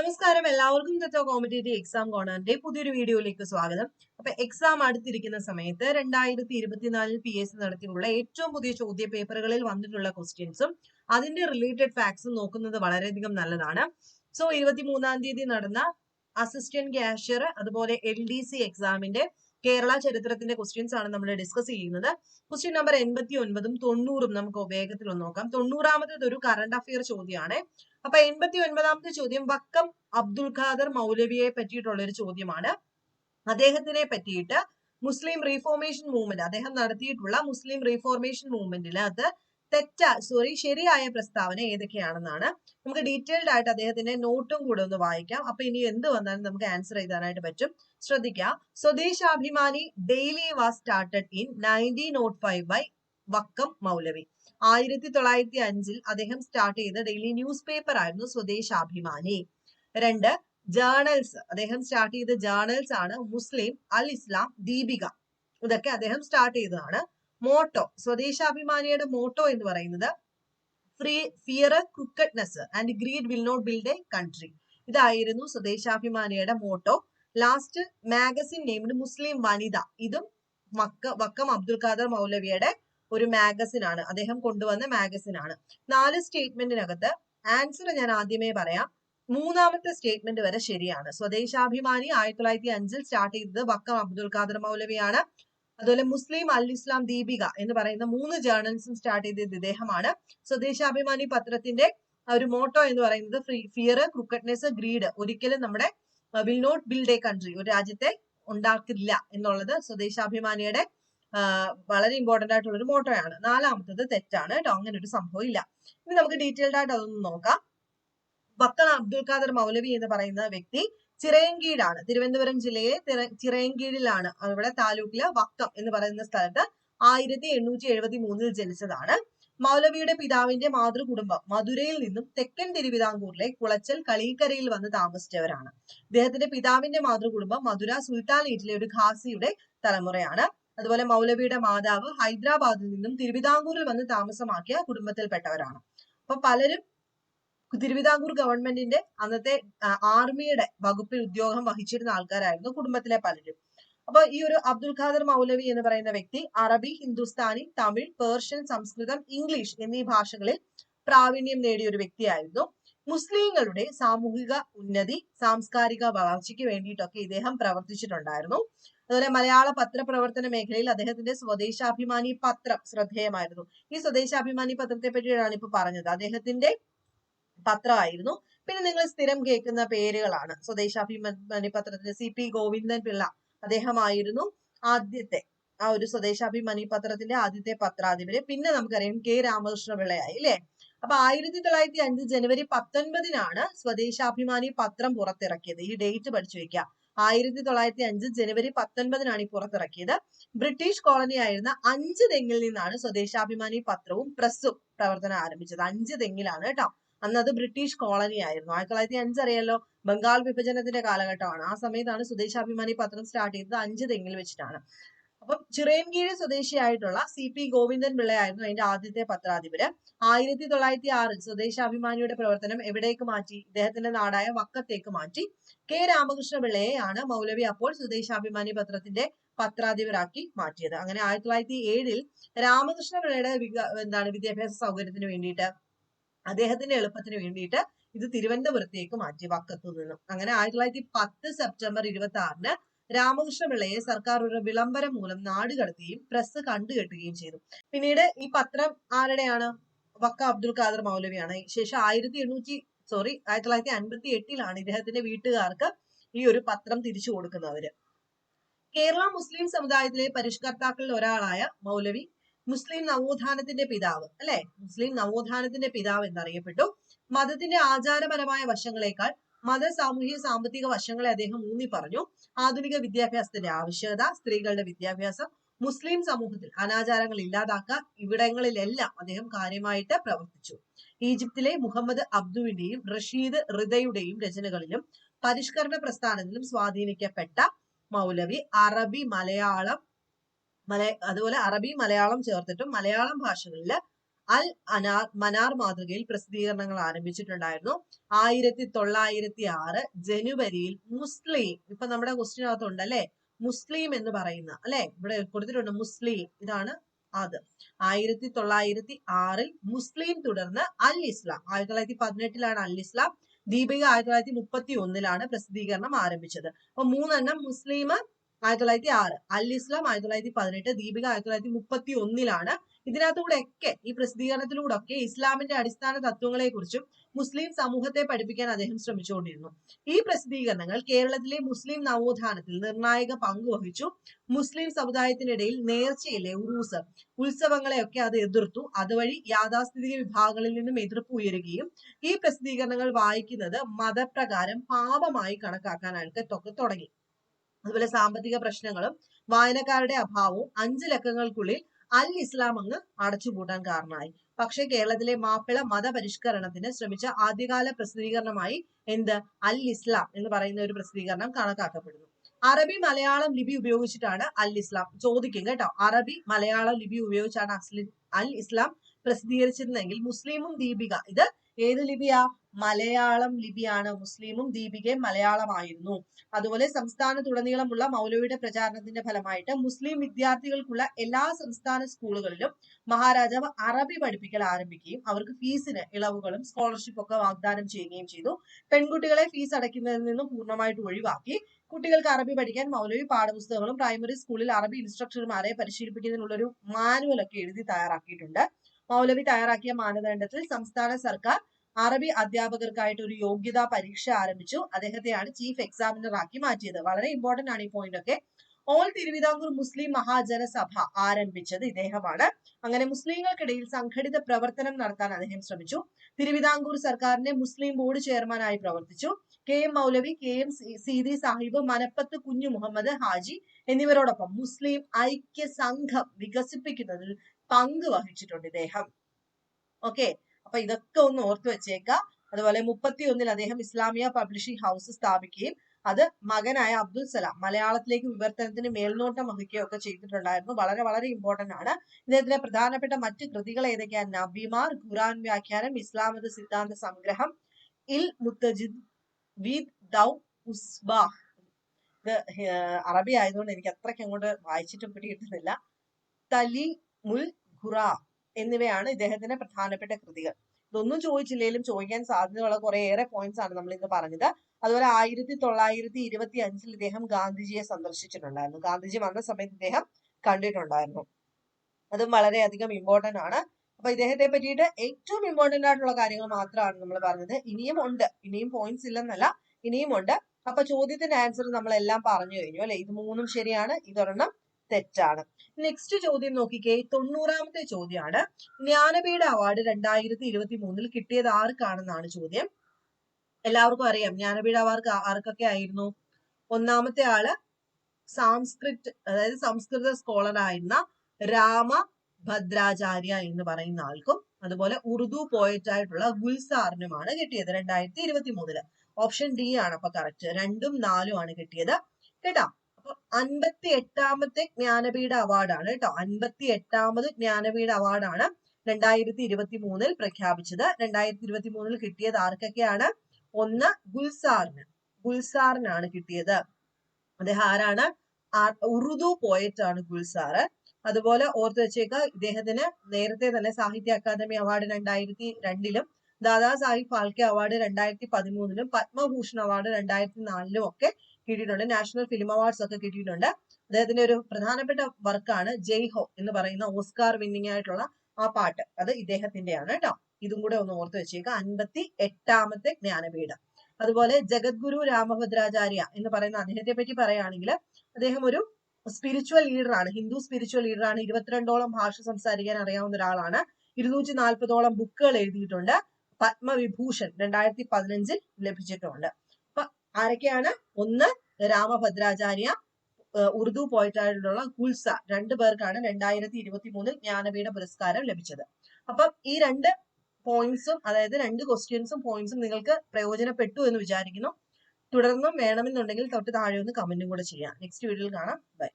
നമസ്കാരം. എല്ലാവർക്കും തത്വ competitive exam കോണറിന്റെ പുതിയൊരു വീഡിയോയിലേക്ക് സ്വാഗതം. അപ്പൊ എക്സാം അടുത്തിരിക്കുന്ന സമയത്ത് രണ്ടായിരത്തി ഇരുപത്തിനാലിൽ പി എസ് നടത്തിയുള്ള ഏറ്റവും പുതിയ ചോദ്യ പേപ്പറുകളിൽ വന്നിട്ടുള്ള ക്വസ്റ്റ്യൻസും അതിന്റെ റിലേറ്റഡ് ഫാക്ട്സും നോക്കുന്നത് വളരെയധികം നല്ലതാണ്. സോ ഇരുപത്തി മൂന്നാം തീയതി നടന്ന അസിസ്റ്റന്റ് ക്യാഷ്യർ അതുപോലെ എൽ ഡി സി എക്സാമിന്റെ കേരള ചരിത്രത്തിന്റെ ക്വസ്റ്റ്യൻസ് ആണ് നമ്മൾ ഡിസ്കസ് ചെയ്യുന്നത്. ക്വസ്റ്റ്യൻ നമ്പർ എൺപത്തി ഒൻപതും തൊണ്ണൂറും നമുക്ക് വേഗത്തിൽ ഒന്ന് നോക്കാം. തൊണ്ണൂറാമത്തെ ഒരു കറണ്ട് അഫയർ ചോദ്യമാണ്. അപ്പൊ എൺപത്തി ഒൻപതാമത്തെ ചോദ്യം വക്കം അബ്ദുൽ ഖാദർ മൗലവിയെ പറ്റിയിട്ടുള്ള ഒരു ചോദ്യമാണ്. അദ്ദേഹത്തിനെ പറ്റിയിട്ട് മുസ്ലിം റീഫോർമേഷൻ മൂവ്മെന്റ് അദ്ദേഹം നടത്തിയിട്ടുള്ള മുസ്ലിം റീഫോർമേഷൻ മൂവ്മെന്റിൽ അത് തെറ്റ സോറി ശരിയായ പ്രസ്താവന ഏതൊക്കെയാണെന്നാണ് നമുക്ക് ഡീറ്റെയിൽഡ് ആയിട്ട് അദ്ദേഹത്തിന്റെ നോട്ടും കൂടെ ഒന്ന് വായിക്കാം. അപ്പൊ ഇനി എന്ത് വന്നാലും നമുക്ക് ആൻസർ എഴുതാനായിട്ട് പറ്റും. ശ്രദ്ധിക്കാം. Swadeshabhimani daily was started in nineteen naught five by Vakkom Moulavi. ആയിരത്തി തൊള്ളായിരത്തി അഞ്ചിൽ അദ്ദേഹം സ്റ്റാർട്ട് ചെയ്ത ഡെയിലി ന്യൂസ് പേപ്പർ ആയിരുന്നു സ്വദേശാഭിമാനി. രണ്ട് ജേണൽസ് അദ്ദേഹം സ്റ്റാർട്ട് ചെയ്ത ജേണൽസ് ആണ് മുസ്ലിം അൽ ഇസ്ലാം ദീപിക. ഇതൊക്കെ അദ്ദേഹം സ്റ്റാർട്ട് ചെയ്തതാണ്. മോട്ടോ സ്വദേശാഭിമാനിയുടെ മോട്ടോ എന്ന് പറയുന്നത് free fear crookedness and greed will not build a country ഇതായിരുന്നു Swadeshabhimani motto. Last magazine named Muslim Vanitha. ഇതും വക്ക വക്കം അബ്ദുൽ ഖാദർ മൗലവിയുടെ ഒരു മാഗസിൻ ആണ്. അദ്ദേഹം കൊണ്ടുവന്ന മാഗസിൻ ആണ്. നാല് സ്റ്റേറ്റ്മെന്റിനകത്ത് ആൻസർ ഞാൻ ആദ്യമേ പറയാം. മൂന്നാമത്തെ സ്റ്റേറ്റ്മെന്റ് വരെ ശരിയാണ്. സ്വദേശാഭിമാനി ആയിരത്തി തൊള്ളായിരത്തി അഞ്ചിൽ സ്റ്റാർട്ട് ചെയ്തത് വക്കം അബ്ദുൽ ഖാദർ മൗലവിയാണ്. അതുപോലെ മുസ്ലിം അൽ ഇസ്ലാം ദീപിക എന്ന് പറയുന്ന മൂന്ന് ജേർണൽസും സ്റ്റാർട്ട് ചെയ്തത് ഇദ്ദേഹമാണ്. സ്വദേശാഭിമാനി പത്രത്തിന്റെ ഒരു മോട്ടോ എന്ന് പറയുന്നത് ഫിയർ ക്രിക്കറ്റ്നെസ് ഗ്രീഡ് ഒരിക്കലും നമ്മുടെ will not build a country ഒരു രാജ്യത്തെ ഉണ്ടാക്കില്ല എന്നുള്ളത് സ്വദേശാഭിമാനിയുടെ വളരെ ഇമ്പോർട്ടന്റ് ആയിട്ടുള്ള ഒരു മോട്ടോയാണ് നാലാമത്തത് തെറ്റാണ് കേട്ടോ അങ്ങനെ ഒരു സംഭവം ഇല്ല. ഇനി നമുക്ക് ഡീറ്റെയിൽഡ് ആയിട്ട് അതൊന്ന് നോക്കാം. വക്കൽ അബ്ദുൽ ഖാദർ മൗലവി എന്ന് പറയുന്ന വ്യക്തി ചിറയൻകീഴാണ്. തിരുവനന്തപുരം ജില്ലയെ ചിറയൻകീഴിലാണ്. അവിടെ താലൂക്കിലെ വക്കം എന്ന് പറയുന്ന സ്ഥലത്ത് ആയിരത്തി എണ്ണൂറ്റി എഴുപത്തി മൂന്നിൽ ജനിച്ചതാണ്. മൗലവിയുടെ പിതാവിന്റെ മാതൃകുടുംബം മധുരയിൽ നിന്നും തെക്കൻ തിരുവിതാംകൂറിലെ കുളച്ചൽ കളീക്കരയിൽ വന്ന് താമസിച്ചവരാണ്. ഇദ്ദേഹത്തിന്റെ പിതാവിന്റെ മാതൃകുടുംബം മധുര സുൽത്താനേറ്റിലെ ഒരു ഖാസിയുടെ തലമുറയാണ്. അതുപോലെ മൗലവിയുടെ മാതാവ് ഹൈദരാബാദിൽ നിന്നും തിരുവിതാംകൂറിൽ വന്ന് താമസമാക്കിയ കുടുംബത്തിൽപ്പെട്ടവരാണ്. അപ്പൊ പലരും തിരുവിതാംകൂർ ഗവൺമെന്റിന്റെ അന്നത്തെ ആർമിയുടെ വകുപ്പിൽ ഉദ്യോഗം വഹിച്ചിരുന്ന ആൾക്കാരായിരുന്നു കുടുംബത്തിലെ പലരും. അപ്പൊ ഈ ഒരു അബ്ദുൽ ഖാദർ മൗലവി എന്ന് പറയുന്ന വ്യക്തി അറബി ഹിന്ദുസ്ഥാനി തമിഴ് പേർഷ്യൻ സംസ്കൃതം ഇംഗ്ലീഷ് എന്നീ ഭാഷകളിൽ പ്രാവീണ്യം നേടിയ ഒരു വ്യക്തിയായിരുന്നു. മുസ്ലിങ്ങളുടെ സാമൂഹിക ഉന്നതി സാംസ്കാരിക വളർച്ചയ്ക്ക് വേണ്ടിയിട്ടൊക്കെ ഇദ്ദേഹം പ്രവർത്തിച്ചിട്ടുണ്ടായിരുന്നു. അതുപോലെ മലയാള പത്രപ്രവർത്തന മേഖലയിൽ അദ്ദേഹത്തിന്റെ സ്വദേശാഭിമാനി പത്രം ശ്രദ്ധേയമായിരുന്നു. ഈ സ്വദേശാഭിമാനി പത്രത്തെ പറ്റിയാണ് ഇപ്പൊ പറഞ്ഞത്. അദ്ദേഹത്തിന്റെ പത്രമായിരുന്നു. പിന്നെ നിങ്ങൾ സ്ഥിരം കേൾക്കുന്ന പേരുകളാണ്. സ്വദേശാഭിമാനി പത്രത്തിന്റെ സി പി ഗോവിന്ദൻ പിള്ള അദ്ദേഹമായിരുന്നു ആദ്യത്തെ ആ ഒരു സ്വദേശാഭിമാനി പത്രത്തിന്റെ ആദ്യത്തെ പത്രാധിപര്. പിന്നെ നമുക്കറിയാം കെ രാമകൃഷ്ണ പിള്ളയായി അല്ലെ അപ്പൊ ആയിരത്തി തൊള്ളായിരത്തി അഞ്ച് ജനുവരി പത്തൊൻപതിനാണ് സ്വദേശാഭിമാനി പത്രം പുറത്തിറക്കിയത്. ഈ ഡേറ്റ് പഠിച്ചു വെക്കുക ആയിരത്തി തൊള്ളായിരത്തി അഞ്ച് ജനുവരി പത്തൊൻപതിനാണ് ഈ പുറത്തിറക്കിയത്. ബ്രിട്ടീഷ് കോളനി ആയിരുന്ന അഞ്ച് തെങ്ങിൽ നിന്നാണ് സ്വദേശാഭിമാനി പത്രവും പ്രസ്സും പ്രവർത്തനം ആരംഭിച്ചത്. അഞ്ച് തെങ്ങിലാണ് കേട്ടോ. അന്ന് അത് ബ്രിട്ടീഷ് കോളനി ആയിരുന്നു. ആയിരത്തി തൊള്ളായിരത്തി അഞ്ച് അറിയാലോ ബംഗാൾ വിഭജനത്തിന്റെ കാലഘട്ടമാണ്. ആ സമയത്താണ് സ്വദേശാഭിമാനി പത്രം സ്റ്റാർട്ട് ചെയ്തത്. അഞ്ച് തെങ്ങിൽ വെച്ചിട്ടാണ്. അപ്പം ചിറയൻകീഴ് സ്വദേശിയായിട്ടുള്ള സി പി ഗോവിന്ദൻ പിള്ളയായിരുന്നു അതിന്റെ ആദ്യത്തെ പത്രാധിപര്. ആയിരത്തി തൊള്ളായിരത്തി ആറിൽ സ്വദേശാഭിമാനിയുടെ പ്രവർത്തനം എവിടേക്ക് മാറ്റി? ഇദ്ദേഹത്തിന്റെ നാടായ വക്കത്തേക്ക് മാറ്റി. കെ രാമകൃഷ്ണ പിള്ളയെയാണ് മൗലവി അപ്പോൾ സ്വദേശാഭിമാനി പത്രത്തിന്റെ പത്രാധിപരാക്കി മാറ്റിയത്. അങ്ങനെ ആയിരത്തി തൊള്ളായിരത്തി ഏഴിൽ രാമകൃഷ്ണ പിള്ളയുടെ എന്താണ് വിദ്യാഭ്യാസ സൗകര്യത്തിന് വേണ്ടിയിട്ട് അദ്ദേഹത്തിന്റെ എളുപ്പത്തിന് വേണ്ടിയിട്ട് ഇത് തിരുവനന്തപുരത്തേക്ക് മാറ്റി വക്കത്തു നിന്നും. അങ്ങനെ ആയിരത്തി തൊള്ളായിരത്തി പത്ത് സെപ്റ്റംബർ ഇരുപത്തി ആറിന് രാമകൃഷ്ണ പിള്ളയെ സർക്കാർ ഒരു വിളംബരം മൂലം നാട് കടത്തുകയും പ്രസ് കണ്ടുകെട്ടുകയും ചെയ്തു. പിന്നീട് ഈ പത്രം ആരുടെയാണ്? വക്ക അബ്ദുൽ ഖാദർ മൗലവിയാണ്. ശേഷം ആയിരത്തി എണ്ണൂറ്റി സോറി ആയിരത്തി തൊള്ളായിരത്തി അൻപത്തി എട്ടിലാണ് ഇദ്ദേഹത്തിന്റെ വീട്ടുകാർക്ക് ഈ ഒരു പത്രം തിരിച്ചു കൊടുക്കുന്നവര് കേരള മുസ്ലിം സമുദായത്തിലെ പരിഷ്കർത്താക്കളിൽ ഒരാളായ മൗലവി മുസ്ലിം നവോത്ഥാനത്തിന്റെ പിതാവ് അല്ലെ? മുസ്ലിം നവോത്ഥാനത്തിന്റെ പിതാവ് എന്നറിയപ്പെട്ടു. മതത്തിന്റെ ആചാരപരമായ വശങ്ങളെക്കാൾ മത സാമൂഹിക സാമ്പത്തിക വശങ്ങളെ അദ്ദേഹം ഊന്നി പറഞ്ഞു. ആധുനിക വിദ്യാഭ്യാസത്തിന്റെ ആവശ്യകത സ്ത്രീകളുടെ വിദ്യാഭ്യാസം മുസ്ലിം സമൂഹത്തിൽ അനാചാരങ്ങൾ ഇല്ലാതാക്കുക ഇവിടങ്ങളിലെല്ലാം അദ്ദേഹം കാര്യമായിട്ട് പ്രവർത്തിച്ചു. ഈജിപ്തിലെ മുഹമ്മദ് അബ്ദുവിന്റെയും റഷീദ് റിദയുടെയും രചനകളിലും പരിഷ്കരണ പ്രസ്ഥാനത്തിലും സ്വാധീനിക്കപ്പെട്ട മൗലവി അറബി മലയാളം മല അതുപോലെ അറബി മലയാളം ചേർത്തിട്ടും മലയാളം ഭാഷകളിൽ അൽ അനാർ മനാർ മാതൃകയിൽ പ്രസിദ്ധീകരണങ്ങൾ ആരംഭിച്ചിട്ടുണ്ടായിരുന്നു. ആയിരത്തി തൊള്ളായിരത്തി ആറ് ജനുവരിയിൽ മുസ്ലിം ഇപ്പൊ നമ്മുടെ ക്വസ്റ്റിനകത്തുണ്ട് അല്ലെ മുസ്ലിം എന്ന് പറയുന്ന അല്ലെ? ഇവിടെ കൊടുത്തിട്ടുണ്ട് മുസ്ലിം. ഇതാണ് അത്. ആയിരത്തി തൊള്ളായിരത്തി ആറിൽ മുസ്ലിം തുടർന്ന് അൽ ഇസ്ലാം ആയിരത്തി തൊള്ളായിരത്തി പതിനെട്ടിലാണ് അൽ ഇസ്ലാം. ദീപിക ആയിരത്തി തൊള്ളായിരത്തി മുപ്പത്തി ഒന്നിലാണ് പ്രസിദ്ധീകരണം ആരംഭിച്ചത്. അപ്പൊ മൂന്നെണ്ണം മുസ്ലിം ആയിരത്തി തൊള്ളായിരത്തി ആറ് അൽ ഇസ്ലാം ആയിരത്തി തൊള്ളായിരത്തി പതിനെട്ട് ദീപിക ആയിരത്തി തൊള്ളായിരത്തി മുപ്പത്തി ഒന്നിലാണ് ഇതിനകത്തൂടെ ഒക്കെ ഈ പ്രസിദ്ധീകരണത്തിലൂടെയൊക്കെ ഇസ്ലാമിന്റെ അടിസ്ഥാന തത്വങ്ങളെ കുറിച്ചും മുസ്ലിം സമൂഹത്തെ പഠിപ്പിക്കാൻ അദ്ദേഹം ശ്രമിച്ചുകൊണ്ടിരുന്നു. ഈ പ്രസിദ്ധീകരണങ്ങൾ കേരളത്തിലെ മുസ്ലിം നവോത്ഥാനത്തിൽ നിർണായക പങ്ക് വഹിച്ചു. മുസ്ലിം സമുദായത്തിനിടയിൽ നേർച്ചയിലെ ഉറൂസ് ഉത്സവങ്ങളെയൊക്കെ അത് എതിർത്തു. അതുവഴി യാഥാസ്ഥിതിക വിഭാഗങ്ങളിൽ നിന്നും എതിർപ്പ് ഉയരുകയും ഈ പ്രസിദ്ധീകരണങ്ങൾ വായിക്കുന്നത് മതപ്രകാരം പാപമായി തൊക്കെ തുടങ്ങി. അതുപോലെ സാമ്പത്തിക പ്രശ്നങ്ങളും വായനക്കാരുടെ അഭാവവും അഞ്ച് ലക്കങ്ങൾക്കുള്ളിൽ അൽ ഇസ്ലാം അങ്ങ് അടച്ചുപൂട്ടാൻ കാരണമായി. പക്ഷേ കേരളത്തിലെ മാപ്പിള മതപരിഷ്കരണത്തിന് ശ്രമിച്ച ആദ്യകാല പ്രസിദ്ധീകരണമായി എന്ത്? അൽ ഇസ്ലാം എന്ന് പറയുന്ന ഒരു പ്രസിദ്ധീകരണം കണക്കാക്കപ്പെടുന്നു. അറബി മലയാളം ലിപി ഉപയോഗിച്ചിട്ടാണ് അൽ ഇസ്ലാം. ചോദിക്കും കേട്ടോ അറബി മലയാളം ലിപി ഉപയോഗിച്ചാണ് അൽ ഇസ്ലാം പ്രസിദ്ധീകരിച്ചിരുന്നെങ്കിൽ മുസ്ലിമും ദീപിക ഇത് ഏത് ലിപിയാ? മലയാളം ലിപിയാണ്. മുസ്ലിമും ദീപികയും മലയാളമായിരുന്നു. അതുപോലെ സംസ്ഥാനത്തുടനീളമുള്ള മൗലവിയുടെ പ്രചാരണത്തിന്റെ ഫലമായിട്ട് മുസ്ലിം വിദ്യാർത്ഥികൾക്കുള്ള എല്ലാ സംസ്ഥാന സ്കൂളുകളിലും മഹാരാജാവ് അറബി പഠിപ്പിക്കൽ ആരംഭിക്കുകയും അവർക്ക് ഫീസിന് ഇളവുകളും സ്കോളർഷിപ്പ് ഒക്കെ വാഗ്ദാനം ചെയ്യുകയും ചെയ്തു. പെൺകുട്ടികളെ ഫീസ് അടയ്ക്കുന്നതിൽ നിന്നും പൂർണമായിട്ട് ഒഴിവാക്കി. കുട്ടികൾക്ക് അറബി പഠിക്കാൻ മൗലവി പാഠപുസ്തകങ്ങളും പ്രൈമറി സ്കൂളിൽ അറബി ഇൻസ്ട്രക്ടർമാരെ പരിശീലിപ്പിക്കുന്നതിനുള്ളൊരു മാനുവൽ ഒക്കെ എഴുതി തയ്യാറാക്കിയിട്ടുണ്ട്. മൗലവി തയ്യാറാക്കിയ മാനദണ്ഡത്തിൽ സംസ്ഥാന സർക്കാർ അറബി അധ്യാപകർക്കായിട്ട് ഒരു യോഗ്യതാ പരീക്ഷ ആരംഭിച്ചു. അദ്ദേഹത്തെയാണ് ചീഫ് എക്സാമിനർ ആക്കി മാറ്റിയത്. വളരെ ഇമ്പോർട്ടന്റ് ആണ് ഈ പോയിന്റ് ഒക്കെ. ഓൾ തിരുവിതാംകൂർ മുസ്ലിം മഹാജനസഭ ആരംഭിച്ചത് ഇദ്ദേഹമാണ്. അങ്ങനെ മുസ്ലിങ്ങൾക്കിടയിൽ സംഘടിത പ്രവർത്തനം നടത്താൻ അദ്ദേഹം ശ്രമിച്ചു. തിരുവിതാംകൂർ സർക്കാരിന്റെ മുസ്ലിം ബോർഡ് ചെയർമാനായി പ്രവർത്തിച്ചു. K M Moulavi K M Seethi Sahib Manappath Kunju Muhammad Haji എന്നിവരോടൊപ്പം മുസ്ലിം ഐക്യ സംഘം വികസിപ്പിക്കുന്നതിൽ പങ്ക് വഹിച്ചിട്ടുണ്ട് ഇദ്ദേഹം. ഓക്കെ അപ്പൊ ഇതൊക്കെ ഒന്ന് ഓർത്തു വെച്ചേക്കുക അതുപോലെ മുപ്പത്തി ഒന്നിൽ അദ്ദേഹം ഇസ്ലാമിയ പബ്ലിഷിംഗ് ഹൗസ് സ്ഥാപിക്കുകയും അത് മകനായ അബ്ദുൽ സലാം മലയാളത്തിലേക്ക് വിവർത്തനത്തിന് മേൽനോട്ടം വഹിക്കുകയും ഒക്കെ ചെയ്തിട്ടുണ്ടായിരുന്നു. വളരെ വളരെ ഇമ്പോർട്ടന്റ് ആണ്. ഇദ്ദേഹത്തിലെ പ്രധാനപ്പെട്ട മറ്റ് കൃതികൾ ഏതൊക്കെയാണ് നബിമാർ ഖുറാൻ വ്യാഖ്യാനം ഇസ്ലാമത സിദ്ധാന്ത സംഗ്രഹം ഇൽ മുത്തജിദ് വീദ് ദൗ ഉസ്ബാഹ്. ഇത് അറബി ആയതുകൊണ്ട് എനിക്ക് അത്രയ്ക്ക് അങ്ങോട്ട് വായിച്ചിട്ടും പിടികിട്ടുന്നില്ല. തലി മുൽ ഖുറ. എന്നിവയാണ് ഇദ്ദേഹത്തിന്റെ പ്രധാനപ്പെട്ട കൃതികൾ. ഇതൊന്നും ചോദിച്ചില്ലെങ്കിലും ചോദിക്കാൻ സാധ്യതയുള്ള കുറേയേറെ പോയിന്റ്സ് ആണ് നമ്മൾ ഇന്ന് പറഞ്ഞത്. അതുപോലെ ആയിരത്തി തൊള്ളായിരത്തി ഇരുപത്തി അഞ്ചിൽ ഇദ്ദേഹം ഗാന്ധിജിയെ സന്ദർശിച്ചിട്ടുണ്ടായിരുന്നു. ഗാന്ധിജി വന്ന സമയത്ത് ഇദ്ദേഹം കണ്ടിട്ടുണ്ടായിരുന്നു. അതും വളരെയധികം ഇമ്പോർട്ടന്റ് ആണ്. അപ്പൊ ഇദ്ദേഹത്തെ പറ്റിയിട്ട് ഏറ്റവും ഇമ്പോർട്ടന്റ് ആയിട്ടുള്ള കാര്യങ്ങൾ മാത്രമാണ് നമ്മൾ പറഞ്ഞത്. ഇനിയും ഉണ്ട്. ഇനിയും പോയിന്റ്സ് ഇല്ലെന്നല്ല ഇനിയും ഉണ്ട്. അപ്പൊ ചോദ്യത്തിന്റെ ആൻസർ നമ്മൾ എല്ലാം പറഞ്ഞു കഴിഞ്ഞു അല്ലെ? ഇത് മൂന്നും ശരിയാണ്. ഇതൊരെണ്ണം തെറ്റാണ്. നെക്സ്റ്റ് ചോദ്യം നോക്കിക്കേ. തൊണ്ണൂറാമത്തെ ചോദ്യമാണ് ജ്ഞാനപീഠ അവാർഡ് രണ്ടായിരത്തി ഇരുപത്തി മൂന്നിൽ കിട്ടിയത് ആർക്കാണെന്നാണ് ചോദ്യം. എല്ലാവർക്കും അറിയാം ജ്ഞാനപീഠ അവാർഡ് ആർക്കൊക്കെ ആയിരുന്നു? ഒന്നാമത്തെ ആൾ സാംസ്കൃത് അതായത് സംസ്കൃത സ്കോളർ ആയിരുന്ന രാമ ഭദ്രാചാര്യ എന്ന് പറയുന്ന ആൾക്കും അതുപോലെ ഉറുദു പോയറ്റ് ആയിട്ടുള്ള ഗുൽസാറിനുമാണ് കിട്ടിയത് രണ്ടായിരത്തി ഇരുപത്തി മൂന്നിൽ ഓപ്ഷൻ ഡി ആണ് അപ്പൊ കറക്റ്റ് രണ്ടും നാലും ആണ് കിട്ടിയത്. കേട്ടോ? അൻപത്തി എട്ടാമത്തെ ജ്ഞാനപീഠ അവാർഡാണ് കേട്ടോ അൻപത്തി എട്ടാമത് ജ്ഞാനപീഠ അവാർഡാണ് രണ്ടായിരത്തി ഇരുപത്തി മൂന്നിൽ പ്രഖ്യാപിച്ചത്. രണ്ടായിരത്തി ഇരുപത്തി മൂന്നിൽ കിട്ടിയത് ആർക്കൊക്കെയാണ്? ഒന്ന് ഗുൽസാറിന്. ഗുൽസാറിനാണ് കിട്ടിയത്. അദ്ദേഹം ആരാണ്? ഉറുദു പോയറ്റ് ആണ് ഗുൽസാർ. അതുപോലെ ഓർത്തു വെച്ചേക്ക ഇദ്ദേഹത്തിന് നേരത്തെ തന്നെ സാഹിത്യ അക്കാദമി അവാർഡ് രണ്ടായിരത്തി രണ്ടിലും ദാദാ സാഹിബ് ഫാൽക്കെ അവാർഡ് രണ്ടായിരത്തി പതിമൂന്നിലും പത്മഭൂഷൺ അവാർഡ് രണ്ടായിരത്തി നാലിലും ഒക്കെ കിട്ടിയിട്ടുണ്ട്. നാഷണൽ ഫിലിം അവാർഡ്സ് ഒക്കെ കിട്ടിയിട്ടുണ്ട്. അദ്ദേഹത്തിന്റെ ഒരു പ്രധാനപ്പെട്ട വർക്കാണ് ജയ് ഹോ എന്ന് പറയുന്ന ഓസ്കാർ വിന്നിംഗ് ആയിട്ടുള്ള ആ പാട്ട്. അത് ഇദ്ദേഹത്തിന്റെയാണ് കേട്ടോ. ഇതും കൂടെ ഒന്ന് ഓർത്ത് വെച്ചേക്കുക അൻപത്തി എട്ടാമത്തെ ജ്ഞാനപീഠം. അതുപോലെ ജഗദ്ഗുരു രാമഭദ്രാചാര്യ എന്ന് പറയുന്ന അദ്ദേഹത്തെ പറ്റി പറയുകയാണെങ്കിൽ അദ്ദേഹം ഒരു സ്പിരിച്വൽ ലീഡർ ആണ്. ഹിന്ദു സ്പിരിച്വൽ ലീഡർ ആണ്. ഇരുപത്തിരണ്ടോളം ഭാഷ സംസാരിക്കാൻ അറിയാവുന്ന ഒരാളാണ്. ഇരുന്നൂറ്റി നാൽപ്പതോളം ബുക്കുകൾ എഴുതിയിട്ടുണ്ട്. പത്മവിഭൂഷൺ രണ്ടായിരത്തി പതിനഞ്ചിൽ ലഭിച്ചിട്ടുണ്ട്. ആരൊക്കെയാണ്? ഒന്ന് രാമഭദ്രാചാര്യ ഉറുദു പോയിട്ടായിട്ടുള്ള ഗുൽസ. രണ്ടു പേർക്കാണ് രണ്ടായിരത്തി ഇരുപത്തി മൂന്നിൽ ജ്ഞാനപീഠ പുരസ്കാരം ലഭിച്ചത്. അപ്പം ഈ രണ്ട് പോയിന്റ്സും അതായത് രണ്ട് ക്വസ്റ്റ്യൻസും പോയിന്റ്സും നിങ്ങൾക്ക് പ്രയോജനപ്പെട്ടു എന്ന് വിചാരിക്കുന്നു. തുടർന്നും വേണമെന്നുണ്ടെങ്കിൽ തൊട്ട് താഴെ ഒന്ന് കമന്റും കൂടെ ചെയ്യാം. നെക്സ്റ്റ് വീഡിയോയിൽ കാണാം. ബൈ